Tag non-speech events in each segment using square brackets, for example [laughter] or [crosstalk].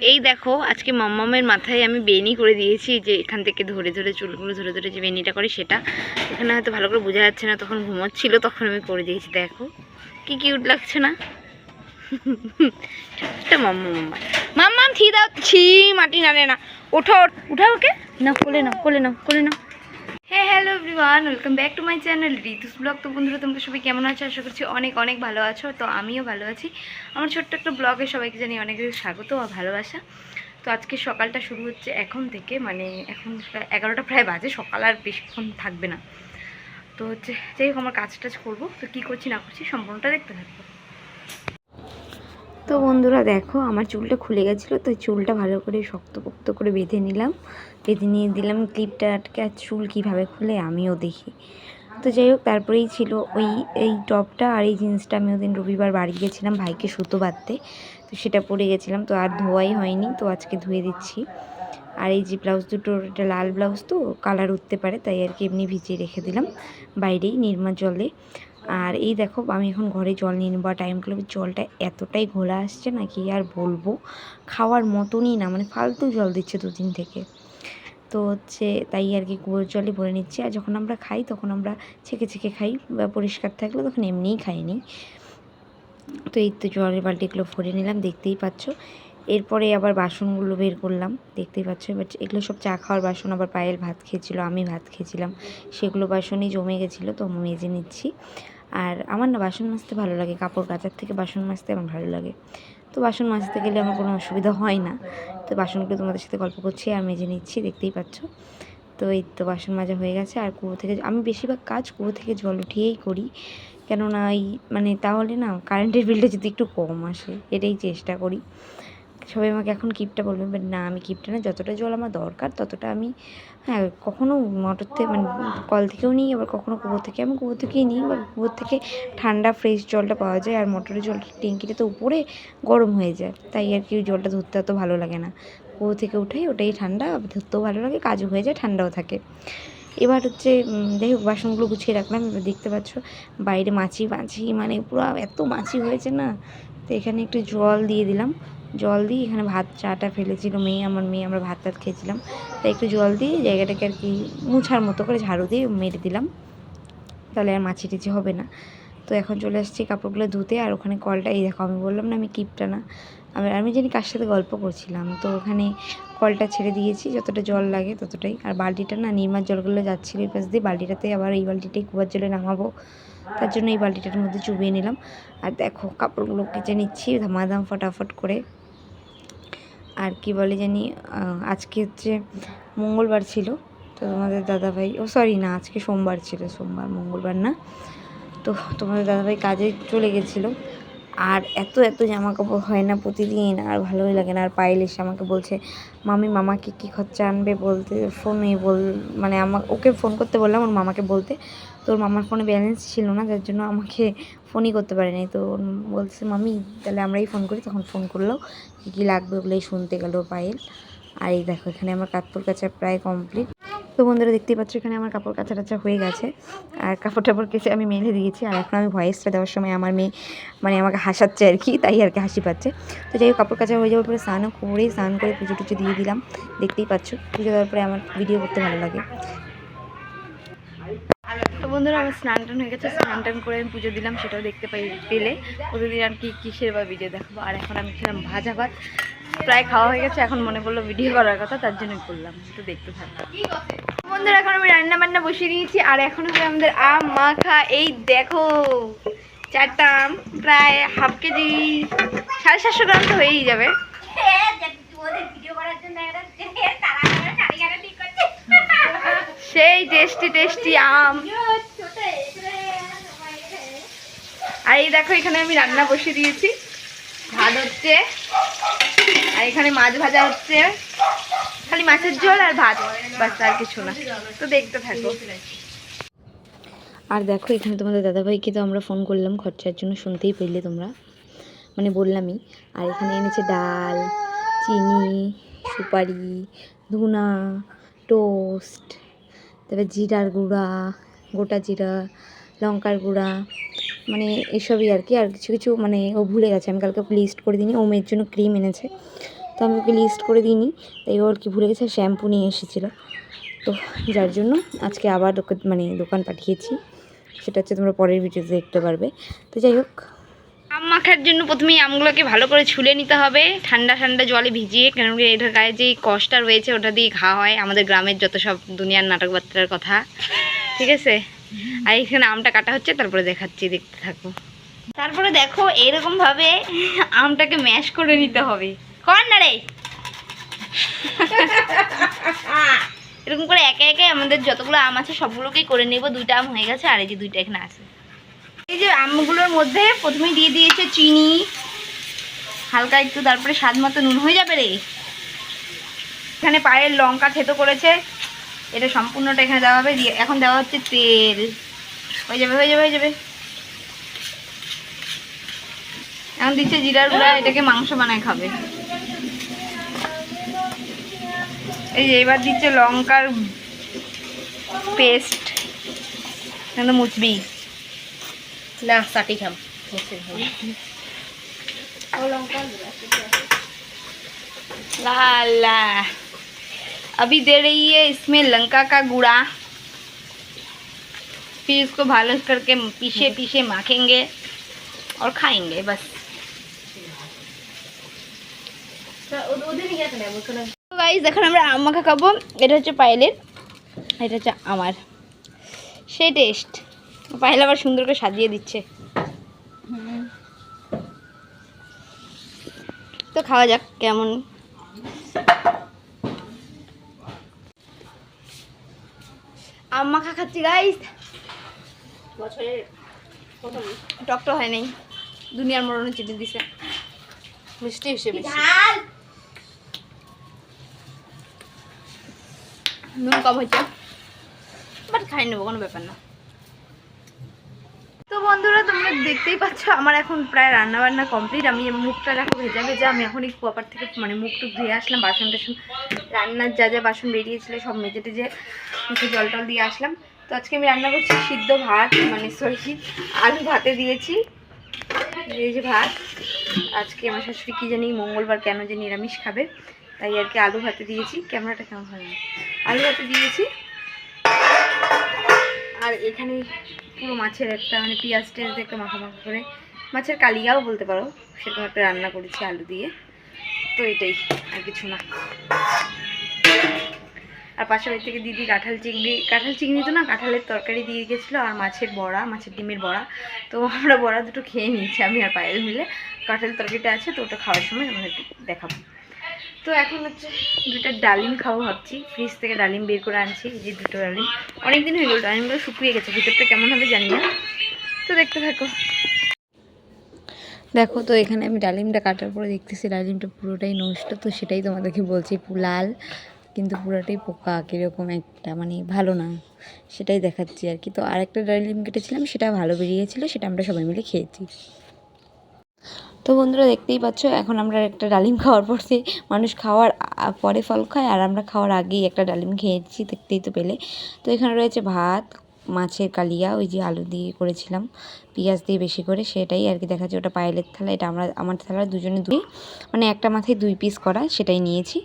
এই দেখো, আজকে মাম্মামের মাথায় আমি বেনি করে দিয়েছি, যে এখান থেকে ধরে ধরে চুলগুলো ধরে ধরে যে বেনিটা করে সেটা। এখানে হয়তো ভালো করে বোঝা যাচ্ছে না, তখন ঘুমোচ্ছিল, তখন আমি করে দিয়েছি, দেখো। কি কিউট লাগছে না? মাম্মা মাম্মা মাম্মাম থি দাও, ছি, মাটি নাড়ে না। ওঠো উঠাও ওকে। না কোলে নাও কোলে নাও কোলে নাও। হ্যাঁ hello everyone welcome back to my channel Ritu's vlog তো বন্ধুরা, তোমরা সবাই কেমন আছো? আশা করছি অনেক অনেক ভালো আছো। তো আমিও ভালো আছি। আমার ছোট্ট একটা ব্লগে সবাইকে জানি অনেক স্বাগত আর ভালোবাসা। তো আজকে সকালটা শুরু হচ্ছে এখন থেকে মানে এখন এগারোটা, প্রায় বাজে। সকাল আর বেশিক্ষণ থাকবে না। তো হচ্ছে, যাই হোক, আমার কাজ টাজ করব। তো কী করছি, না করছি, সম্পূর্ণটা দেখতে থাকব। তো বন্ধুরা দেখো, আমার চুলটা খুলে গেছিল, তো চুলটা ভালো করে শক্ত শক্তপোক্ত করে বেঁধে নিলাম। বেঁধে নিয়ে দিলাম ক্লিপটা আটকে, আর চুল কীভাবে খুলে আমিও দেখি। তো যাই হোক, তারপরেই ছিল ওই, এই টপটা আর এই জিন্সটা। আমি ওদিন রবিবার বাড়ি গেছিলাম ভাইকে সুতো বাঁধতে, তো সেটা পরে গেছিলাম। তো আর ধোয়াই হয়নি, তো আজকে ধুয়ে দিচ্ছি। আর এই যে ব্লাউজ দুটোর এটা লাল ব্লাউজ তো, কালার উঠতে পারে, তাই আর কি এমনি ভিজিয়ে রেখে দিলাম। বাইরেই নির্মা জলে। আর এই দেখো, আমি এখন ঘরে জল নিয়ে নেব। আর টাইম ক্লাবের জলটা এতটাই ঘোলা আসছে না কি আর বলব? খাওয়ার মতনই না মানে ফালতু জল দিচ্ছে দুদিন থেকে। তো হচ্ছে তাই আর কি কুয়োর জলই ভরে নিচ্ছি। আর যখন আমরা খাই, তখন আমরা ছেঁকে ছেঁকে খাই। বা পরিষ্কার থাকলে তখন এমনিই খাইনি। তো এই তো জলের বালতিগুলো ভরে নিলাম, দেখতেই পাচ্ছ। এরপরে আবার বাসনগুলো বের করলাম, দেখতেই পাচ্ছ। এবার এগুলো সব চা খাওয়ার বাসন, আবার পায়েল ভাত খেয়েছিল, আমি ভাত খেয়েছিলাম। সেগুলো বাসনই জমে গেছিল, তো মেজে নিচ্ছি। আর আমার না বাসন মাজতে ভালো লাগে, কাপড় কাচার থেকে বাসন মাজতে আমার ভালো লাগে। তো বাসন মাজতে গেলে আমার কোনো অসুবিধা হয় না। তো বাসনগুলো তোমাদের সাথে গল্প করছি আর মেজে নিচ্ছি দেখতেই পাচ্ছ। তো এই তো বাসন মাজা হয়ে গেছে, আর কুয়ো থেকে আমি বেশিরভাগ কাজ কুয়ো থেকে জল উঠিয়েই করি। কেননা এই মানে তাহলে না কারেন্টের বিলটা যদি একটু কম আসে, এটাই চেষ্টা করি। সবাই আমাকে এখন কিপটা বলবে বাট না, আমি কিপটা না, যতটা জল আমার দরকার, ততটা আমি হ্যাঁ কখনও মোটর থেকে মানে কল থেকেও নিই, আবার কখনও কুয়োর থেকে, আমি কুয়োর থেকেই নিই বা কুয়োর থেকে ঠান্ডা ফ্রেশ জলটা পাওয়া যায়, আর মোটরের জলটা ট্যাঙ্কিটা তো উপরে গরম হয়ে যায়, তাই আর কি জলটা ধরতে অত ভালো লাগে না। কুয়ো থেকে উঠাই ওটাই ঠান্ডা, ধরতেও ভালো লাগে, কাজও হয়ে যায়, ঠান্ডাও থাকে। এবার হচ্ছে যাই হোক, বাসনগুলো গুছিয়ে রাখলাম, এবার দেখতে পাচ্ছ, বাইরে মাছি মাছি মানে পুরো এত মাছি হয়েছে না, তো এখানে একটু জল দিয়ে দিলাম। জল দিয়ে এখানে ভাত চাটা ফেলেছিল, মেয়ে আমার মেয়ে, আমরা ভাত টাত খেয়েছিলাম। তাই একটু জল দিয়ে জায়গাটাকে আর কি মুছার মতো করে ঝাড়ু দিয়ে মেরে দিলাম। তাহলে আর মাছি টিচি হবে না। তো এখন চলে আসছি কাপড়গুলো ধুতে, আর ওখানে কলটা, এই দেখো, আমি বললাম না আমি কিপটা না, আমি আমি জানি কার সাথে গল্প করছিলাম। তো ওখানে কলটা ছেড়ে দিয়েছি, যতটা জল লাগে ততটাই। আর বালতিটা না নির্মার জলগুলো যাচ্ছিল এই পাশ দিয়ে, বালতিটাতে আবার এই বালতিটাই কুয়ার জলে নামাবো। তার জন্য এই বালতিটার মধ্যে চুবিয়ে নিলাম। আর দেখো কাপড়গুলো কেচে নিচ্ছি, ধামাধাম ফটাফট করে। আর কি বলে জানি আজকে হচ্ছে মঙ্গলবার ছিল। তো তোমাদের দাদাভাই, ও সরি না, আজকে সোমবার ছিল, সোমবার, মঙ্গলবার না। তো তোমাদের দাদাভাই কাজে চলে গেছিল। আর এত এত জামা কাপড় হয় না প্রতিদিন, আর ভালোই লাগে না। আর পায়েল এসে আমাকে বলছে, মামি, মামাকে কী খরচা আনবে বলতে? ফোনে বল মানে আমা ওকে ফোন করতে বললাম, ওর মামাকে বলতে। তো ওর মামার ফোনে ব্যালেন্স ছিল না, যার জন্য আমাকে ফোনই করতে পারেনি তো বলছে মামি তাহলে আমরাই ফোন করি। তখন ফোন করল, কী কী লাগবে ওগুলোই শুনতে গেল পায়েল। আর এই দেখো, এখানে আমার কাপড় কাচা প্রায় কমপ্লিট তো বন্ধুরা, দেখতেই পাচ্ছ, এখানে আমার কাপড় কাচা টাচা হয়ে গেছে। আর কাপড় টাপড় কেচে আমি মেলে দিয়েছি। আর এখন আমি ভয়েসটা দেওয়ার সময় আমার মেয়ে মানে আমাকে হাসাচ্ছে আর কি, তাই আর কি হাসি পাচ্ছে। তো যাই কাপড় কাচা হয়ে যাওয়ার পরে স্নানও করে, স্নান করে পুজো টুজো দিয়ে দিলাম। দেখতেই পাচ্ছ, পুজো দেওয়ার পরে আমার ভিডিও করতে ভালো লাগে। বন্ধুরা, আমার স্নান টান হয়ে গেছে। স্নান টান করে আমি পুজো দিলাম, সেটাও দেখতে পাই পেলে। প্রতিদিন আর কি কিসের বা ভিডিও দেখাবো? আর এখন আমি খেলাম ভাজা ভাত। প্রায় খাওয়া হয়ে গেছে, এখন মনে পড়ল ভিডিও করার কথা, তার জন্য করলাম। তো দেখতে থাকব বন্ধুরা, এখন আমি রান্না বান্না বসিয়ে দিয়েছি, আর এখন হবে আমাদের আম, মাখা। এই দেখো, চারটা আম, প্রায় হাফ কেজি, সাড়ে সাতশো গ্রাম তো হয়েই যাবে। সেই টেস্টি টেস্টি আম। আর এই দেখো, এখানে আমি রান্না বসিয়ে দিয়েছি। ভাত হচ্ছে, আর এখানে মাছ ভাজা হচ্ছে। খালি মাছের ঝোল আর ভাত, বাস আর কিছু না। তো দেখতে থাকো। আর দেখো, এখানে তোমাদের দাদাভাইকে তো আমরা ফোন করলাম, খরচার জন্য শুনতেই পেলে তোমরা। মানে বললামই। আর এখানে এনেছে ডাল, চিনি, সুপারি, ধুনা টোস্ট তারপরে জিরার গুঁড়া, গোটা জিরা, লঙ্কার গুঁড়া মানে এসবই আর কি। আর কিছু কিছু মানে ও ভুলে গেছে, আমি কালকে লিস্ট করে দিইনি, ও জন্য ক্রিম এনেছে। তো আমি ওকে লিস্ট করে দিইনি, তাই ওর কি ভুলে গেছে শ্যাম্পু নিয়ে এসেছিল। তো যার জন্য আজকে আবার মানে দোকান পাঠিয়েছি। সেটা হচ্ছে তোমরা পরের ভিডিওতে দেখতে পারবে। তো যাই হোক আম মাখার জন্য প্রথমেই আমগুলোকে ভালো করে ছুলে নিতে হবে। ঠান্ডা ঠান্ডা জলে ভিজিয়ে, কেন কি এটার গায়ে যে কষটা রয়েছে ওটা দিয়ে ঘা হয়। আমাদের গ্রামের যত সব দুনিয়ার নাটক বার্তার কথা। ঠিক আছে? আর এখানে আমটা কাটা হচ্ছে, তারপরে দেখাচ্ছি, দেখতে থাকো। তারপরে দেখো এরকম ভাবে আমটাকে ম্যাশ করে নিতে হবে। কর না রে! এরকম করে একে একে আমাদের যতগুলো আম আছে, সবগুলোকেই করে নেব। দুইটা আম হয়ে গেছে, আর এই যে দুইটা এখানে আছে। এই যে আমগুলোর মধ্যে প্রথমে দিয়ে দিয়েছে চিনি, হালকা একটু, তারপরে স্বাদ মতো নুন। হয়ে যাবে রে। এখানে পায়ের লঙ্কা থেতো করেছে। এটা সম্পূর্ণটা এখানে দেওয়া হবে। দিয়ে এখন দেওয়া হচ্ছে তেল। হয়ে যাবে হয়ে যাবে হয়ে যাবে। এখন দিচ্ছে জিরার গুঁড়া, এটাকে মাংস বানায় খাবে। এই যে এবার দিচ্ছে লঙ্কার পেস্ট। মুচবি। না চাটি খাম ला ला अभी दे रही है इसमें लंका का गुड़ा फिर इसको भालो करके पीछे पीछे माखेंगे और खाएंगे बस ওদের নিয়ে গেছে না বলছো না গাইজ এখন আমরা আম মাখা খাবো এটা হচ্ছে পায়েলের এটা হচ্ছে আমার সেই টেস্ট পায়েল আবার সুন্দর করে সাজিয়ে দিচ্ছে। তো খাওয়া যাক কেমন। আম মাখা খাচ্ছি বছরের প্রথম। ডক্টর হয় নাই। দুনিয়ার মরণে চিনি দিছে। মিষ্টি হিসেবে নুন কম হয়েছে। বাট খাই নেব কোনো ব্যাপার না। তো বন্ধুরা, তোমরা দেখতেই পাচ্ছ, আমার এখন প্রায় রান্না বান্না কমপ্লিট আমি মুখটা দেখো ভেজা ভেজা। আমি এখন এই কুয়াপার থেকে মানে মুখ টুক ধুয়ে আসলাম, বাসন টাসন, রান্নার যা যা বাসন বেরিয়েছিল সব মেজে টেজে মুখে জল টল দিয়ে আসলাম। তো আজকে আমি রান্না করছি সিদ্ধ ভাত মানে সরি, আলু ভাতে দিয়েছি। এই যে ভাত, আজকে আমার শাশুড়ি কী জানি মঙ্গলবার কেন যে নিরামিষ খাবে, তাই আর কি আলু ভাতে দিয়েছি। ক্যামেরাটা কেমন হয় আলু ভাতে দিয়েছি। আর এখানে পুরো মাছের একটা মানে পেঁয়াজ টেয়াজ দিয়ে একটা মাখা মাখা করে মাছের কালিয়াও বলতে পারো, সেরকম একটা রান্না করেছি আলু দিয়ে। তো এটাই, আর কিছু না। আর পাশের বাড়ি থেকে দিদি কাঁঠাল চিংড়ি কাঁঠাল চিংড়ি তো না, কাঁঠালের তরকারি দিয়ে গেছিল আর মাছের বড়া, মাছের ডিমের বড়া। তো আমরা বড়া দুটো খেয়ে নিয়েছি, আমি আর পায়েল মিলে। কাঁঠাল তরকারিটা আছে, তো ওটা খাওয়ার সময় আমাদেরকে দেখাবো। তো এখন হচ্ছে দুটো ডালিম খাব ভাবছি। ফ্রিজ থেকে ডালিম বের করে আনছি যে দুটো ডালিম। অনেক দিন হয়ে গেল, ডালিমগুলো শুকিয়ে গেছে, ভিতরটা কেমন হবে জানি না। তো দেখতে থাকো। দেখো তো, এখানে আমি ডালিমটা কাটার পরে দেখতেছি ডালিমটা পুরোটাই নষ্ট, তো সেটাই তোমাদেরকে বলছি লাল, কিন্তু পুরোটাই পোকা, কীরকম একটা মানে ভালো না, সেটাই দেখাচ্ছি আর কি। তো আরেকটা ডালিম কেটেছিলাম, সেটা ভালো বেরিয়েছিল, সেটা আমরা সবাই মিলে খেয়েছি। তো বন্ধুরা দেখতেই পাচ্ছ, এখন আমরা একটা ডালিম খাওয়ার পরে মানুষ খাওয়ার পরে ফল খায়, আর আমরা খাওয়ার আগেই একটা ডালিম খেয়েছি, দেখতেই তো পেলে। তো এখানে রয়েছে ভাত, মাছের কালিয়া, ওই যে আলু দিয়ে করেছিলাম, পেঁয়াজ দিয়ে বেশি করে, সেটাই আর কি দেখা দেখাচ্ছে। ওটা পায়েলের থালা, এটা আমরা, আমার থালা দুজনে দুই মানে একটা মাথায় দুই পিস করা, সেটাই নিয়েছি।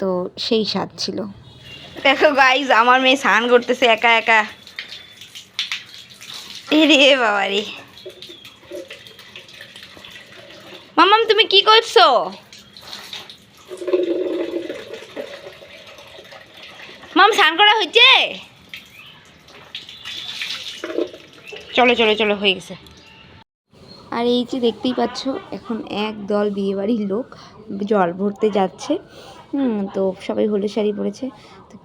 তো সেই স্বাদ ছিল। দেখো গাইজ আমার মেয়ে স্নান করতেছে, একা একা। রে বাবা রে মামাম, তুমি কি করছ? মাম, স্নান করা হচ্ছে চলো চলো চলো, হয়ে গেছে। আর এই যে দেখতেই পাচ্ছ, এখন এক দল বিয়েবাড়ির লোক জল ভরতে যাচ্ছে। হুম, তো সবাই হলুদ শাড়ি পরেছে।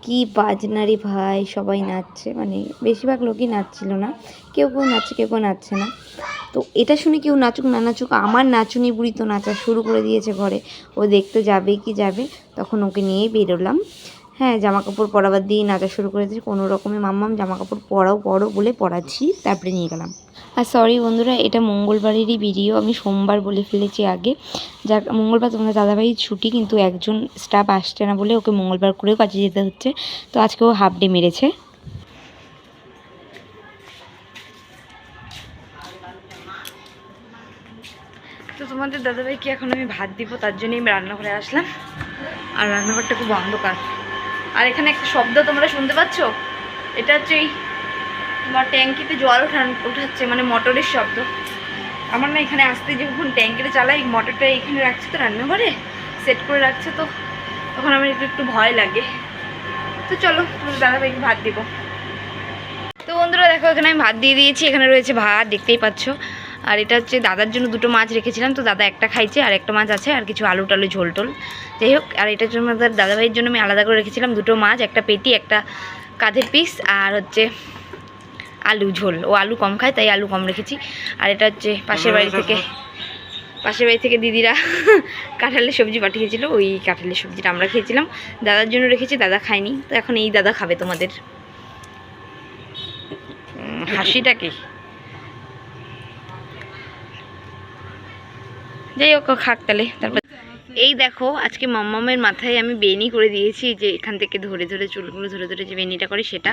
কী বাজনারি ভাই, সবাই নাচছে। মানে বেশিরভাগ লোকই নাচছিল না। কেউ কেউ নাচছে কেউ কেউ নাচছে না। তো এটা শুনে কেউ নাচুক, না নাচুক, আমার নাচুনি বুড়ি তো নাচা শুরু করে দিয়েছে ঘরে। ও দেখতে যাবে কি যাবে, তখন ওকে নিয়েই বেরোলাম। হ্যাঁ জামা কাপড় পরাবার দিয়ে নাচা শুরু করে দিয়েছি কোনো রকমে মাম্মাম জামা কাপড় পরাও পরো বলে পরাচ্ছি তারপরে নিয়ে গেলাম। আর সরি বন্ধুরা এটা মঙ্গলবারেরই ভিডিও আমি সোমবার বলে ফেলেছি আগে। যার মঙ্গলবার তোমাদের দাদাভাইয়ের ছুটি কিন্তু একজন স্টাফ আসছে না বলে ওকে মঙ্গলবার করেও কাজে যেতে হচ্ছে। তো আজকে ও হাফ ডে মেরেছে। তো তোমাদের দাদাভাইকে এখন আমি ভাত দিব তার জন্যই আমি রান্নাঘরে আসলাম। আর রান্নাঘরটা খুব অন্ধকার। আর এখানে একটা শব্দ তোমরা শুনতে পাচ্ছ? এটা হচ্ছে এই তোমার ট্যাঙ্কিতে জল উঠান, উঠাচ্ছে মানে মোটরের শব্দ। আমার না এখানে আসতে যখন ট্যাঙ্কিটা চালাই, মোটরটা এখানে রাখছে তো রান্নাঘরে, সেট করে রাখছে তো, তখন আমার একটু একটু ভয় লাগে। তো চলো, তোমাদের দাদাভাইকে ভাত দিব। তো বন্ধুরা, দেখো এখানে আমি ভাত দিয়ে দিয়েছি, এখানে রয়েছে ভাত, দেখতেই পাচ্ছ। আর এটা হচ্ছে দাদার জন্য দুটো মাছ রেখেছিলাম তো দাদা একটা খাইছে আর একটা মাছ আছে আর কিছু আলু টালু ঝোল টোল। যাই হোক আর এটার জন্য দাদাভাইয়ের জন্য আমি আলাদা করে রেখেছিলাম দুটো মাছ একটা পেটি একটা কাঁধের পিস আর হচ্ছে আলু ঝোল। ও আলু কম খায় তাই আলু কম রেখেছি। আর এটা হচ্ছে পাশের বাড়ি থেকে পাশের বাড়ি থেকে দিদিরা [laughs] কাঁঠালের সবজি পাঠিয়েছিল ওই কাঁঠালের সবজিটা আমরা খেয়েছিলাম। দাদার জন্য রেখেছি দাদা খায়নি তো এখন এই দাদা খাবে তোমাদের। হাসিটা কি? যাই হোক খাক তাহলে। তারপর এই দেখো, আজকে মাম্মামের মাথায় আমি বেনি করে দিয়েছি, যে এখান থেকে ধরে ধরে চুলগুলো ধরে ধরে যে বেনিটা করে সেটা।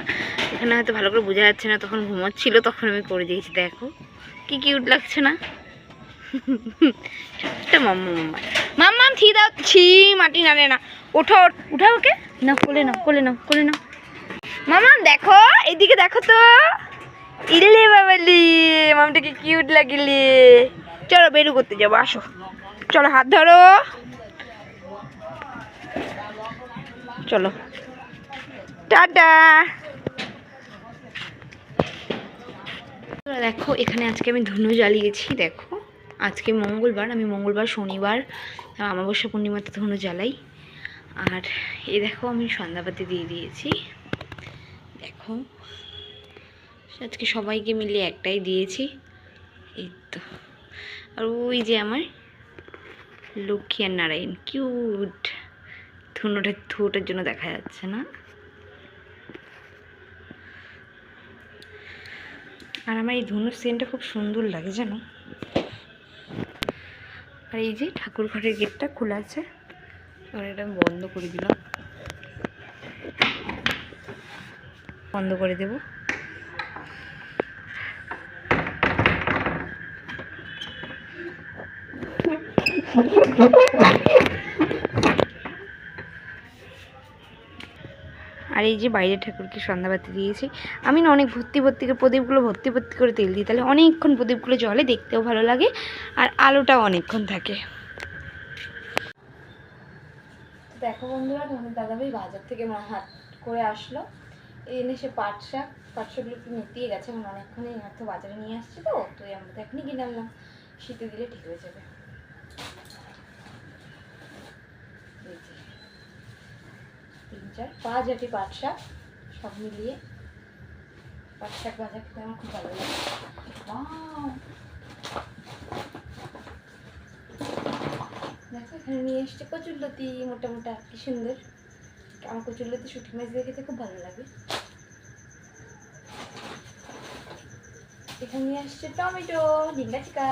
এখানে হয়তো ভালো করে বোঝা যাচ্ছে না, তখন ঘুমাচ্ছিল, তখন আমি করে দিয়েছি, দেখো। কি কিউট লাগছে না? মাম্মা মাম্মা থি দাও, ছি, মাটি নাড়ে না। ওঠো উঠা ওকে। না কোলে নাও কোলে নাও কোলে নাও। মামাম দেখো, এইদিকে দেখো তো। ইলে বাবালি, মামটাকে কিউট লাগিলে। চলো, বেরু করতে যাব, আসো। চলো, হাত ধরো। চলো। টাটা। দেখো, এখানে আজকে আমি ধুনো জ্বালিয়েছি, দেখো। আজকে মঙ্গলবার, আমি মঙ্গলবার, শনিবার অমাবস্যা পূর্ণিমাতে ধুনো জ্বালাই। আর এ দেখো, আমি সন্ধ্যাবাতি দিয়ে দিয়েছি। দেখো, আজকে সবাইকে মিলে একটাই দিয়েছি। এই তো। আর ওই যে আমার লক্ষ্মী আর নারায়ণ। কিউট। ধুনোটা ধুয়োটার জন্য দেখা যাচ্ছে না। আর আমার এই ধুনোর সেন্টটা খুব সুন্দর লাগে, জানো? আর এই যে ঠাকুর ঘরের গেটটা খোলা আছে আর এটা আমি বন্ধ করে দিলাম। বন্ধ করে দেব। আর এই যে বাইরে ঠাকুরকে সন্ধ্যাবাতি দিয়েছি। আমি না অনেক ভর্তি ভর্তি করে প্রদীপগুলো ভর্তি ভর্তি করে তেল দিই, তাহলে অনেকক্ষণ প্রদীপগুলো জলে দেখতেও ভালো লাগে, আর আলোটাও অনেকক্ষণ থাকে। দেখো বন্ধুরা, তোমাদের দাদাভাই বাজার থেকে মা হাত করে আসলো। এনে সে পাট শাক, পাট শাকগুলো একটু নেতিয়ে গেছে মানে অনেকক্ষণ এত বাজারে নিয়ে আসছে তো তো আমরা তো এখনই কিনে আনলাম শীতে দিলে ঠিক হয়ে যাবে এই যে, চার পাঁচ আটি পাট শাক সব মিলিয়ে পাট শাক ভাজা খেতে আমার খুব ভালো লাগে! দেখো, এখানে নিয়ে এসছে কচুরলতি মোটা মোটা কি সুন্দর। আমার কচুরলতি শুটি মাছ দিয়ে খেতে খুব ভালো লাগে। এখানে নিয়ে আসছে টমেটো, ডিঙ্গা চিকা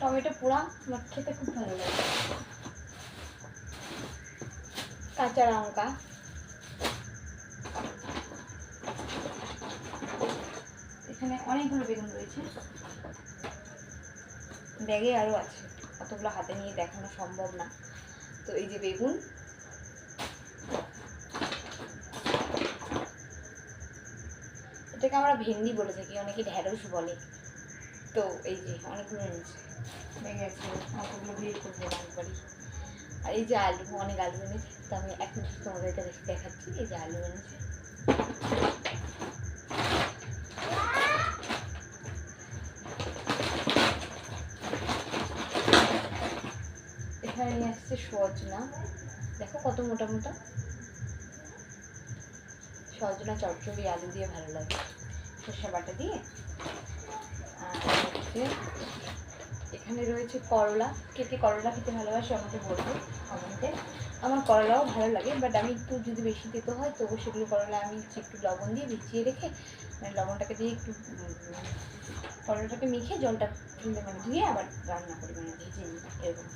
টমেটো পোড়া, আমার খেতে খুব ভালো লাগে। কাঁচা লঙ্কা। এখানে অনেকগুলো বেগুন রয়েছে। ব্যাগে আরও আছে। অতগুলো হাতে নিয়ে দেখানো সম্ভব না। তো এই যে বেগুন। এটাকে আমরা ভেন্ডি বলে থাকি, অনেকে ঢ্যাঁড়স বলে। তো এই যে অনেকগুলো এনেছে ব্যাগে আছে, অতগুলো বের করব একবারই। আর এই যে আলু, অনেক আলু এনেছে, তো আমি তোমাদেরকে দেখে দেখাচ্ছি এই যে আলু এনেছে। এখানে নিয়ে আসছে সজনা। দেখো কত মোটা মোটা। সজনা, চচ্চড়ি, আলু দিয়ে ভালো লাগে। সর্ষে বাটা দিয়ে। আর হচ্ছে এখানে রয়েছে করলা। কে কে করলা খেতে ভালোবাসে আমাকে বলবে। কমেন্টে আমার করলাও ভালো লাগে বাট আমি একটু যদি বেশি তেতো হয় তবু সেগুলো করলা আমি একটু লবণ দিয়ে ভিজিয়ে রেখে মানে লবণটাকে দিয়ে একটু করলাটাকে মেখে জলটা মানে ধুয়ে আবার রান্না করি মানে ভেজে নিই, এরকম।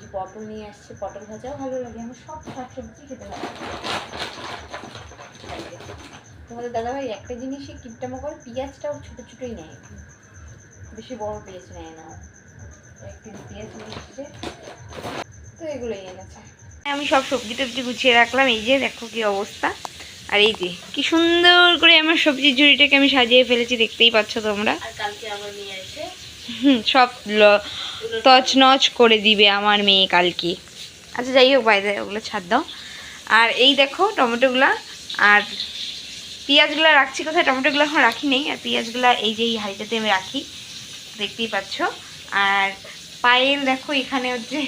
যে পটল নিয়ে আসছে, পটল ভাজাও ভালো লাগে, আমার সব শাক শাকসবজি খেতে ভালো লাগে। তোমাদের দাদাভাই একটা জিনিসই কিপটামো করে, পেঁয়াজটাও ছোটো ছোটোই নেয়। বেশি বড় পেঁয়াজ নেয় না একটু পেঁয়াজ নিচ্ছে তো এগুলোই এনেছে। আমি সব সবজি টবজি গুছিয়ে রাখলাম এই যে দেখো কি অবস্থা। আর এই যে কি সুন্দর করে আমার সবজির ঝুড়িটাকে আমি সাজিয়ে ফেলেছি দেখতেই পাচ্ছ তোমরা। হুম সব ল- তছনছ করে দিবে আমার মেয়ে কালকে। আচ্ছা যাই হোক বাইরে ওগুলো ছাড় দাও। আর এই দেখো টমেটোগুলা আর পেঁয়াজগুলো রাখছি কোথায়? টমেটোগুলো এখন রাখি নেই আর পেঁয়াজগুলো এই যে এই হাঁড়িটাতে আমি রাখি দেখতেই পাচ্ছ। আর পায়েল দেখো এখানে হচ্ছে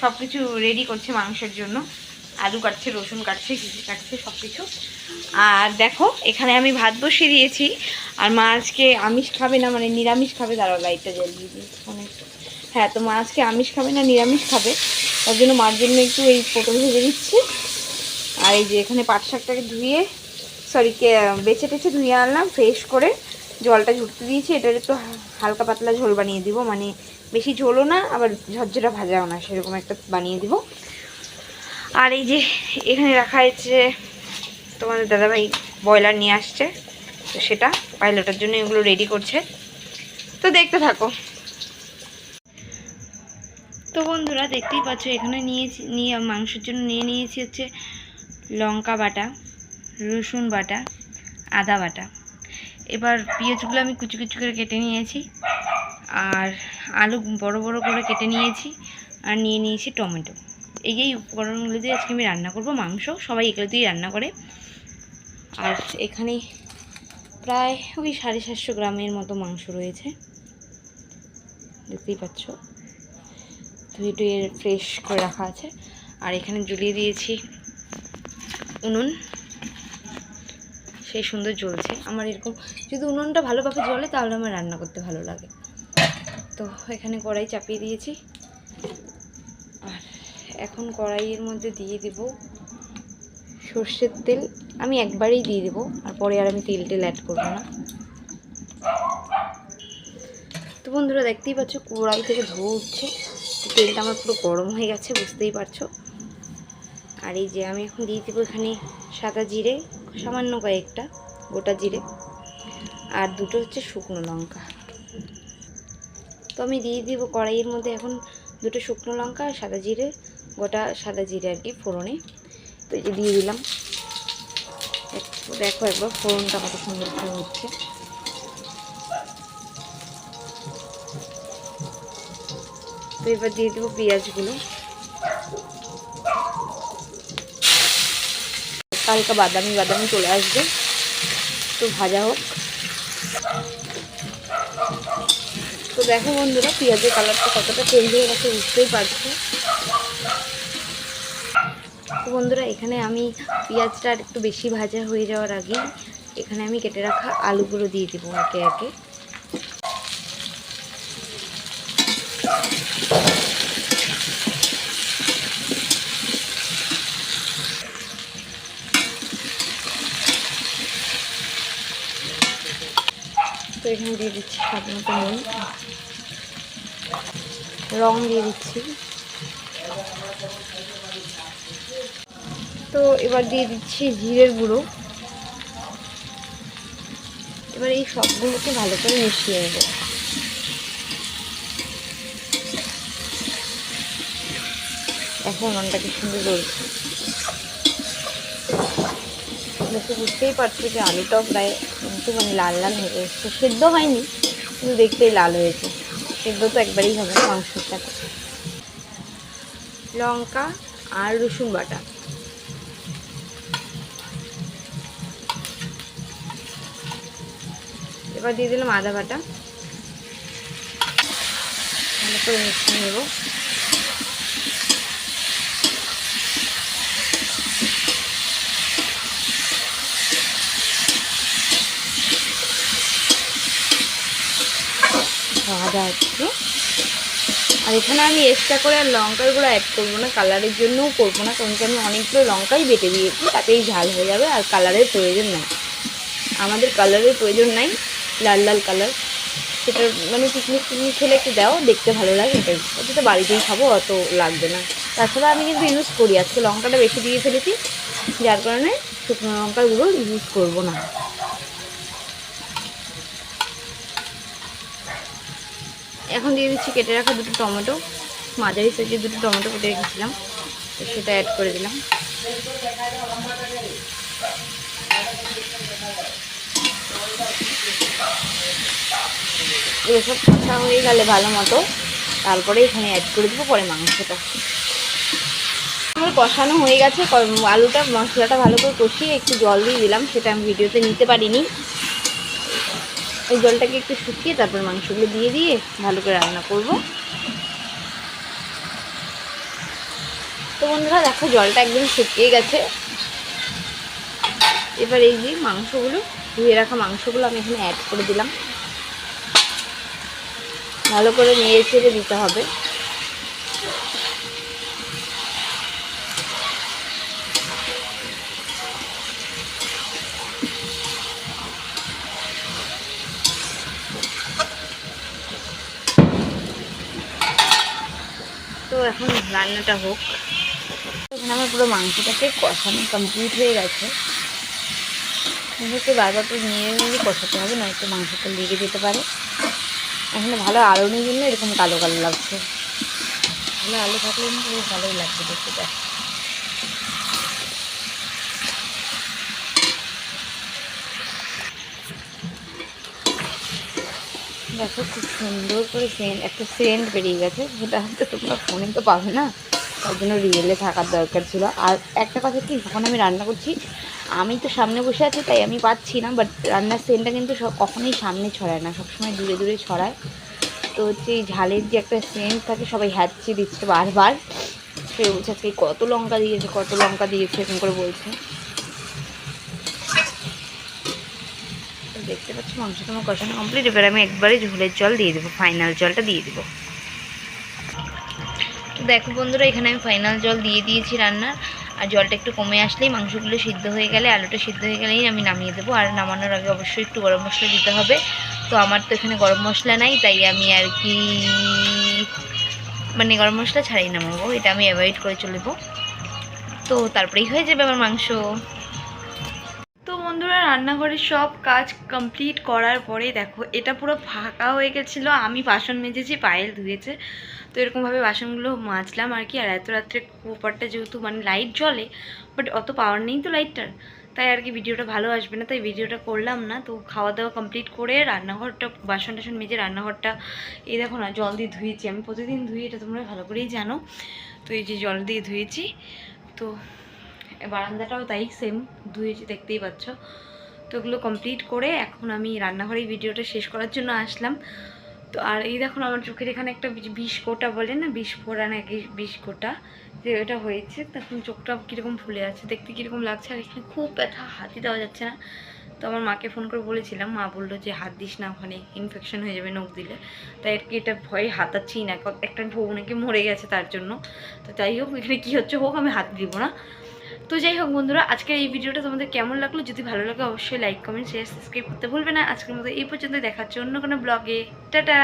সব কিছু রেডি করছে মাংসের জন্য। আলু কাটছে, রসুন কাটছে কিছু কাটছে সব কিছু আর দেখো, এখানে আমি ভাত বসিয়ে দিয়েছি। আর মা আজকে আমিষ খাবে না মানে নিরামিষ খাবে। দাঁড়াও লাইটটা জ্বালিয়ে দিই। অনেক হ্যাঁ তো মা আজকে আমিষ খাবে না, নিরামিষ খাবে। তার জন্য মার জন্য একটু এই পটল ভেজে দিচ্ছি আর এই যে এখানে পাট শাকটাকে ধুয়ে সরি বেছে টেছে ধুয়ে আনলাম ফ্রেশ করে। জলটা ঝুড়তে দিয়েছি। এটার একটু হালকা পাতলা ঝোল বানিয়ে দিব। মানে বেশি ঝোলও না, আবার ঝরঝরা ভাজাও না, সেরকম একটা বানিয়ে দিব। আর এই যে এখানে রাখা হয়েছে তোমাদের দাদাভাই ব্রয়লার নিয়ে আসছে, তো সেটা পাইলটের জন্য এগুলো রেডি করছে। তো দেখতে থাকো। তো বন্ধুরা, দেখতেই পাচ্ছ, এখানে নিয়েছি, নিয়ে, মাংসের জন্য নিয়ে নিয়েছি হচ্ছে লঙ্কা বাটা, রসুন বাটা, আদা বাটা। এবার পেঁয়াজগুলো আমি কুচি কুচি করে কেটে নিয়েছি। আর আলু বড় বড় করে কেটে নিয়েছি আর নিয়ে নিয়েছি টমেটো। এই এই উপকরণগুলো দিয়ে আজকে আমি রান্না করব, মাংস সবাই এগুলো দিয়েই রান্না করে। আর এখানে প্রায় ওই সাড়ে সাতশো গ্রামের মতো মাংস রয়েছে। দেখতেই পাচ্ছ? ধুয়ে টুয়ে ফ্রেশ করে রাখা আছে। আর এখানে জ্বলিয়ে দিয়েছি উনুন। সেই সুন্দর জ্বলছে। আমার এরকম যদি উনুনটা ভালোভাবে জ্বলে তাহলে আমার রান্না করতে ভালো লাগে। তো এখানে কড়াই চাপিয়ে দিয়েছি। আর এখন কড়াইয়ের মধ্যে দিয়ে দেব সর্ষের তেল। আমি একবারেই দিয়ে দেবো, আর পরে আর আমি তেল টেল অ্যাড করব না। তো বন্ধুরা, দেখতেই পাচ্ছ কড়াই থেকে ধোয়া উঠছে। তেলটা আমার পুরো গরম হয়ে গেছে, বুঝতেই পারছ। আর এই যে আমি এখন দিয়ে দেবো এখানে সাদা জিরে, সামান্য কয়েকটা গোটা জিরে। আর দুটো হচ্ছে শুকনো লঙ্কা। তো আমি দিয়ে দিব কড়াইয়ের মধ্যে এখন দুটো শুকনো লঙ্কা আর সাদা জিরে, গোটা সাদা জিরে আর কি ফোড়নে। তো এই দিয়ে দিলাম। দেখো একবার ফোড়নটা কত সুন্দর করে হচ্ছে। তো এবার দিয়ে দেবো পেঁয়াজগুলো। হালকা বাদামি বাদামি চলে আসবে। তো ভাজা হোক। দেখো বন্ধুরা, পেঁয়াজের কালারটা কতটা চেঞ্জ হয়ে গেছে বুঝতেই পারছ। তো বন্ধুরা, এখানে আমি পেঁয়াজটা আর একটু বেশি ভাজা হয়ে যাওয়ার আগে এখানে আমি কেটে রাখা আলুগুলো দিয়ে দেবো একে একে। তো এখানে দিয়ে দিচ্ছি মতো নুন। রং দিয়ে দিচ্ছি। তো এবার দিয়ে দিচ্ছি জিরের গুঁড়ো। এবার এই সবগুলোকে ভালো করে মিশিয়ে নেব। এখন উনুনটাকে সুন্দর জ্বলছে দেখে বুঝতেই পারছ যে আলুটাও প্রায় একটু মানে লাল লাল হয়ে এসছে সেদ্ধ হয়নি, কিন্তু দেখতেই লাল হয়েছে। সেদ্ধ তো একবারেই হবে সাথে। লঙ্কা আর রসুন বাটা। এবার দিয়ে দিলাম আদা বাটা। করে মিশিয়ে নেব। ভাজা হচ্ছে। আর এখানে আমি এক্সট্রা করে আর লঙ্কার গুঁড়ো অ্যাড করব না কালারের জন্যও করব না, কারণ কি আমি অনেকগুলো লঙ্কাই বেটে দিয়েছি, তাতেই ঝাল হয়ে যাবে আর কালারের প্রয়োজন নাই। আমাদের কালারের প্রয়োজন নাই, লাল লাল কালার সেটা মানে পিকনিক টিকনিক খেলে একটু দাও, দেখতে ভালো লাগে, এটাই। তো বাড়িতেই খাব, অত লাগবে না। তাছাড়া আমি কিন্তু ইউজ করি, আজকে লঙ্কাটা বেশি দিয়ে ফেলেছি, যার কারণে শুকনো লঙ্কার গুঁড়ো ইউজ করব না। এখন দিয়ে দিচ্ছি, কেটে রাখা দুটো টমেটো। মাঝারি সাইজের দুটো টমেটো কেটে রেখেছিলাম, তো সেটা অ্যাড করে দিলাম। এসব কষা হয়ে গেলে ভালো মতো, তারপরে এখানে অ্যাড করে দেবো পরে মাংসটা। আমার কষানো হয়ে গেছে আলুটা, মশলাটা ভালো করে কষিয়ে একটু জল দিয়ে দিলাম, সেটা আমি ভিডিওতে নিতে পারিনি। ওই জলটাকে একটু শুকিয়ে তারপর মাংসগুলো দিয়ে দিয়ে ভালো করে রান্না করব। তো বন্ধুরা, দেখো জলটা একদম শুকিয়ে গেছে। এবার এই যে মাংসগুলো, ধুয়ে রাখা মাংসগুলো আমি এখানে অ্যাড করে দিলাম। ভালো করে নিয়ে ছেড়ে দিতে হবে। রান্নাটা হোক। এখানে আমার পুরো মাংসটাকে কষানো কমপ্লিট হয়ে গেছে। বারবার তো নিয়ে নিয়ে কষাতে হবে, নয়তো মাংসটা লেগে যেতে পারে। এখানে ভালো আলো নেই জন্য এরকম কালো কালো লাগছে। ভালো আলো থাকলে ভালোই লাগছে দেখতে। দেখ দেখো খুব সুন্দর করে সেন্ট একটা সেন্ট বেরিয়ে গেছে, যেটা হয়তো তোমরা ফোনে তো পাবে না, তার জন্য রিয়েলে থাকার দরকার ছিল। আর একটা কথা কি, যখন আমি রান্না করছি, আমি তো সামনে বসে আছি, তাই আমি পাচ্ছি না বাট রান্নার সেন্টটা কিন্তু সব কখনোই সামনে ছড়ায় না, সবসময় দূরে দূরে ছড়ায়। তো হচ্ছে এই ঝালের যে একটা সেন্ট থাকে, সবাই হ্যাচি দিচ্ছে বারবার। সে বলছে আজকে কত লঙ্কা দিয়েছে, কত লঙ্কা দিয়েছে, এরকম করে বলছে। দেখতে পাচ্ছি মাংসটা আমার কষানো কমপ্লিট এবার আমি একবারে ঝোলের জল দিয়ে দেবো ফাইনাল জলটা দিয়ে দেবো। তো দেখো বন্ধুরা, এখানে আমি ফাইনাল জল দিয়ে দিয়েছি রান্নার আর জলটা একটু কমে আসলেই মাংসগুলো সিদ্ধ হয়ে গেলে, আলুটা সিদ্ধ হয়ে গেলেই আমি নামিয়ে দেবো। আর নামানোর আগে অবশ্যই একটু গরম মশলা দিতে হবে। তো আমার তো এখানে গরম মশলা নাই, তাই আমি আর কি মানে গরম মশলা ছাড়াই নামাবো। এটা আমি অ্যাভয়েড করে চলবো তো তারপরেই হয়ে যাবে আমার মাংস। তো বন্ধুরা, রান্নাঘরের সব কাজ কমপ্লিট করার পরে দেখো, এটা পুরো ফাঁকা হয়ে গেছিল। আমি বাসন মেজেছি, পায়েল ধুয়েছে। তো এরকমভাবে বাসনগুলো মাজলাম আর কি। আর এত রাত্রে কুপারটা যেহেতু মানে লাইট জ্বলে বাট অত পাওয়ার নেই তো লাইটটার তাই আর কি ভিডিওটা ভালো আসবে না, তাই ভিডিওটা করলাম না। তো খাওয়া দাওয়া কমপ্লিট করে রান্নাঘরটা বাসন টাসন মেজে রান্নাঘরটা, এই দেখো না, জল দিয়ে ধুয়েছি। আমি প্রতিদিন ধুই, এটা তোমরা ভালো করেই জানো। তো এই যে জল দিয়ে ধুয়েছি, তো বারান্দাটাও তাই সেম ধুয়েছি দেখতেই পাচ্ছ। তো ওগুলো কমপ্লিট করে এখন আমি রান্নাঘরে ভিডিওটা শেষ করার জন্য আসলাম। তো আর এই দেখুন, আমার চোখের এখানে একটা বিষ- কোটা বলে না? বিষ ফোড়া নাকি বিষ কোটা যে ওটা হয়েছে। তখন চোখটা কীরকম ফুলে আছে, দেখতে কীরকম লাগছে? আর এখানে খুব ব্যথা, হাতই দেওয়া যাচ্ছে না। তো আমার মাকে ফোন করে বলেছিলাম, মা বলল যে হাত দিস না, ওখানে ইনফেকশন হয়ে যাবে নখ দিলে। তাই আর কি এটা ভয়ে হাতাচ্ছি না। একটা বউ নাকি মরে গেছে তার জন্য। তো যাই হোক, এখানে কী হচ্ছে? হোক, আমি হাত দিব না। তো যাই হোক বন্ধুরা, আজকের এই ভিডিওটা তোমাদের কেমন লাগল? যদি ভালো লাগে অবশ্যই লাইক কমেন্ট শেয়ার সাবস্ক্রাইব করতে ভুলবে না। আজকের মতো এই পর্যন্ত দেখাচ্ছে অন্য কোনো ব্লগে টাটা!